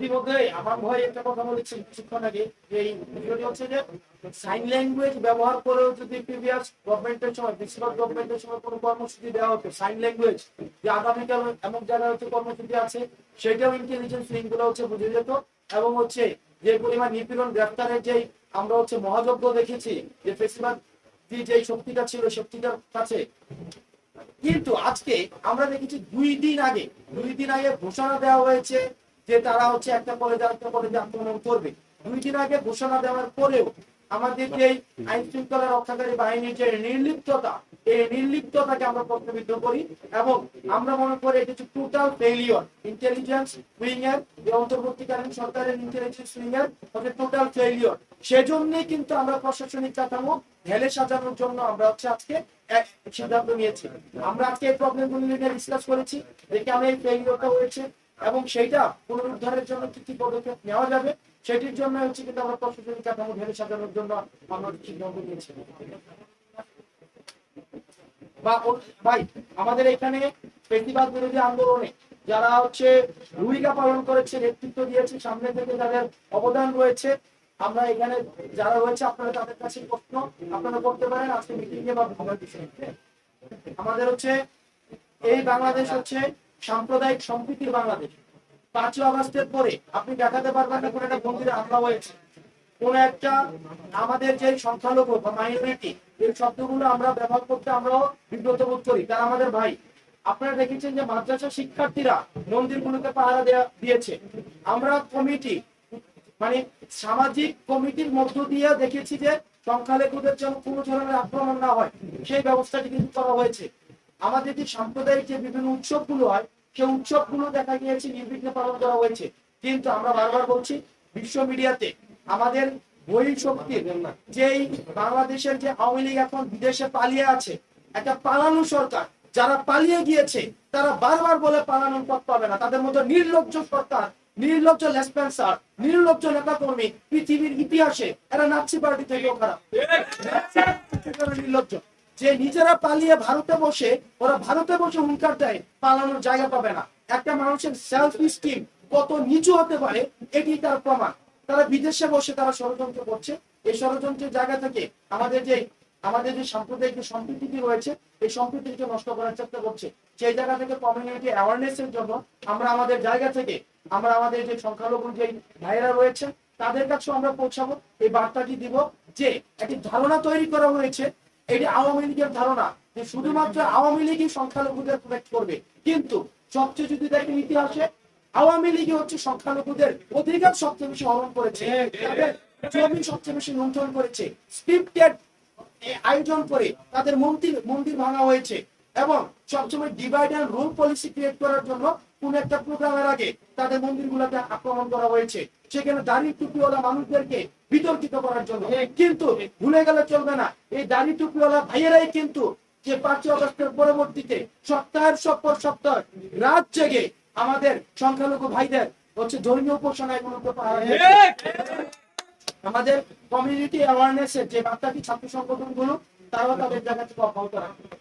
ইতিমধ্যে আমার ভাই একটা কথা বলেছেন কিছুক্ষণ আগে, যে এই বিষয়টি হচ্ছে যে সাইন ল্যাঙ্গুয়েজ ব্যবহার করেও যদি প্রিভিয়াস গভর্নমেন্টের সময় বেশিরভাগ গভর্নমেন্টের সময় কোনো কর্মসূচি দেওয়া হতো সাইন ল্যাঙ্গুয়েজ যে আগামীকাল এমন হচ্ছে কর্মসূচি আছে, সেটাও ইন্টেলিজেন্স লিঙ্কগুলো হচ্ছে বুঝে যেত। এবং হচ্ছে যে পরিমাণ নিপীড়ন, গ্রেফতারের যেই আমরা হচ্ছে মহাযজ্ঞ দেখেছি, যে বেশিরভাগ যে শক্তিটা ছিল, শক্তিটার কাছে। কিন্তু আজকে আমরা দেখেছি দুই দিন আগে, দুই দিন আগে ঘোষণা দেওয়া হয়েছে যে তারা হচ্ছে একটা কলেজে একটা কলেজে আক্রমণ করবে। দুই দিন আগে ঘোষণা দেওয়ার পরেও আমাদের যে আইন শৃঙ্খলা রক্ষাকারী বাহিনীর যে নির্লিপ্ততা, এই নির্লিপ্ততাকে আমরা প্রশ্নবিদ্ধ করি এবং আমরা মনে করি এটি হচ্ছে টোটাল ফেলিওর ইন্টেলিজেন্স উইং এর যে অন্তর্বর্তীকালীন সরকারের ইন্টেলিজেন্স উইং এর হচ্ছে টোটাল ফেলিওর সেজন্যই কিন্তু আমরা প্রশাসনিক কাঠামো ঢেলে সাজানোর জন্য আমরা হচ্ছে আজকে এক সিদ্ধান্ত নিয়েছি। আমরা আজকে এই প্রবলেমগুলো নিয়ে ডিসকাস করেছি। যে কেন এই ফেলিওরটা হয়েছে এবং সেইটা পুনরুদ্ধারের জন্য কি কি পদক্ষেপ নেওয়া যাবে, সেটির জন্য হচ্ছে কিন্তু আমরা প্রশাসনিক কাঠামো ঢেলে সাজানোর জন্য আমরা সিদ্ধান্ত নিয়েছি বা ভাই, আমাদের এখানে প্রতিবাদ বিরোধী আন্দোলনে যারা হচ্ছে ভূমিকা পালন করেছে, নেতৃত্ব দিয়েছে, সামনে থেকে যাদের অবদান রয়েছে, আমরা এখানে যারা রয়েছে আপনারা তাদের কাছে প্রশ্ন আপনারা করতে পারেন, আজকে মিটিং এ বা আমাদের হচ্ছে এই বাংলাদেশ হচ্ছে সাম্প্রদায়িক সম্প্রীতির বাংলাদেশ। পাঁচই আগস্টের পরে আপনি দেখাতে পারবেন না কোন একটা মন্দিরে হামলা হয়েছে। কোন একটা আমাদের যে সংখ্যালঘু বা মাইনরিটি এই শব্দগুলো আমরা ব্যবহার করতে আমরাও বিব্রত বোধ করি। তারা আমাদের ভাই, আপনারা দেখেছেন যে মাদ্রাসা শিক্ষার্থীরা মন্দিরগুলোকে পাহারা দেয়া, দিয়েছে। আমরা কমিটি মানে সামাজিক কমিটির মধ্য দিয়ে দেখেছি যে সংখ্যালঘুদের যেন কোনো ধরনের আক্রমণ না হয়, সেই ব্যবস্থাটি কিন্তু করা হয়েছে। আমাদের যে সাম্প্রদায়িক যে বিভিন্ন উৎসবগুলো হয়, সেই উৎসবগুলো দেখা গিয়েছে, নির্বিঘ্নে পালন করা হয়েছে। কিন্তু আমরা বারবার বলছি, বিশ্ব মিডিয়াতে আমাদের বই শক্তির যেই বাংলাদেশের যে আওয়ামী লীগ এখন বিদেশে পালিয়ে আছে, একটা পালানো সরকার, যারা পালিয়ে গিয়েছে, তারা বারবার বলে পালানোর পথ পাবে না। তাদের মতো নির্লজ্জ সরকার, নির্লজ্জ লেসপেন্সার, নির্লজ্জ নেতা কর্মী পৃথিবীর ইতিহাসে এরা নাচি পার্টি থেকেও খারাপ নির্লজ্জ যে নিজেরা পালিয়ে ভারতে বসে, ওরা ভারতে বসে হুঙ্কার দেয় পালানোর জায়গা পাবে না। একটা মানুষের সেলফ স্টিম কত নিচু হতে পারে, এটি তার প্রমাণ। তারা বিদেশে বসে তারা ষড়যন্ত্র করছে। এই ষড়যন্ত্রের জায়গা থেকে আমাদের যে আমাদের যে সাম্প্রদায়িক যে সম্প্রীতি রয়েছে, এই সম্প্রীতিকে নষ্ট করার চেষ্টা করছে। সেই জায়গা থেকে কমিউনিটি অ্যাওয়ারনেস এর জন্য আমরা আমাদের জায়গা থেকে, আমরা আমাদের যে সংখ্যালঘু যে ভাইয়েরা রয়েছে, তাদের কাছেও আমরা পৌঁছাবো। এই বার্তাটি দিব যে, একটি ধারণা তৈরি করা হয়েছে এটি আওয়ামী লীগের ধারণা যে শুধুমাত্র আওয়ামী লীগই সংখ্যালঘুদের প্রোটেক্ট করবে। কিন্তু সবচেয়ে যদি দেখেন ইতিহাসে, আওয়ামী লীগই হচ্ছে সংখ্যালঘুদের অধিকার সবচেয়ে বেশি হরণ করেছে জমি সবচেয়ে বেশি লুণ্ঠন করেছে স্ক্রিপ্টেড আয়োজন করে তাদের মন্দির মন্দির ভাঙা হয়েছে এবং সবসময় divide and rule policy create করার জন্য কোন একটা প্রোগ্রামের আগে তাদের মন্দিরগুলোকে আক্রমণ করা হয়েছে। সেখানে দাড়ি টুপিওয়ালা মানুষদেরকে বিতর্কিত করার জন্য। কিন্তু ভুলে গেলে চলবে না। এই দাড়ি টুপিওয়ালা ভাইয়েরাই কিন্তু যে পাঁচই অগস্টের পরবর্তীতে সপ্তাহের সব পর সপ্তাহ রাত জেগে আমাদের সংখ্যালঘু ভাইদের হচ্ছে ধর্মীয় উপাসনা এগুলোকে পাহারা দিয়েছে। আমাদের কমিউনিটি অ্যাওয়ারনেস এর যে বার্তাটি ছাত্র সংগঠনগুলো তারাও তাদের জায়গা থেকে অব্যাহত রাখবে